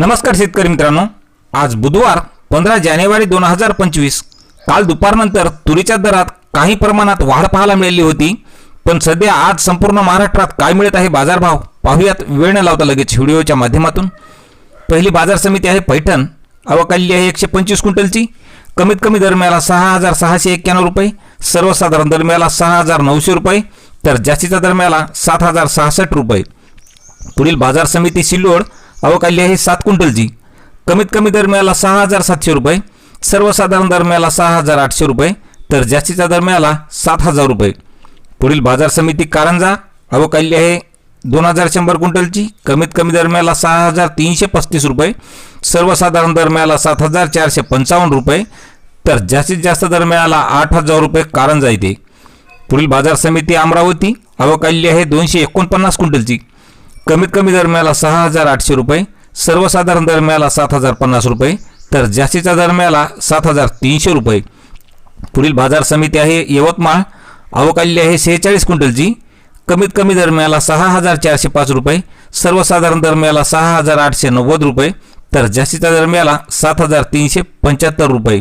नमस्कार शेतकरी मित्रांनो. आज बुधवार पंधरा जानेवारी दोन हजार पंचवीस. काल दुपारनंतर तुरीच्या दरात काही प्रमाणात वाढ पाहायला मिळाली होती. पण सध्या आज संपूर्ण महाराष्ट्रात काय मिळत आहे बाजारभाव पाहूयात. वेळ न लावता लगेच व्हिडिओच्या माध्यमातून. पहिली बाजार समिती आहे पैठण. अवकाली आहे एकशे पंचवीस क्विंटलची. कमीत कमी दरम्याला सहा हजार सहाशे एक्क्याण्णव रुपये. सर्वसाधारण दरम्याला सहा हजार नऊशे रुपये. तर जास्तीच्या दरम्याला सात हजार सहासष्ट रुपये. पुढील बाजार समिती सिल्लोड अवकाली आहे सात क्विंटलची. कमीत कमी दरम्याला सहा हजार सातशे रुपये सर्वसाधारण दरम्याला सहा हजार आठशे रुपये तर जास्तीचा दरम्याला सात हजार रुपये. पुढील बाजार समिती कारंजा अवकाली आहे दोन हजार शंभर क्विंटलची कमीत कमी दरम्याला सहा हजार तीनशे पस्तीस रुपये सर्वसाधारण दरम्याला सात हजार चारशे पंचावन्न रुपये तर जास्तीत जास्त दरम्याला आठ हजार रुपये कारंजा येते पुढील बाजार समिती अमरावती अवकाली आहे दोनशे एकोणपन्नास क्विंटलची. कमीत कमी दरम्याला सहा हजार आठशे रुपये सर्वसाधारण दरम्याला सात हजार पन्नास रुपये तर जास्तीच्या दरम्याला सात हजार तीनशे रुपये. पुढील बाजार समिती आहे यवतमाळ अवकाली आहे सेहेचाळीस क्विंटलची कमीत कमी दरम्याला सहा हजार चारशे पाच रुपये सर्वसाधारण दरम्याला सहा हजार आठशे नव्वद रुपये तर जास्तीच्या दरम्याला सात हजार तीनशे पंच्याहत्तर रुपये.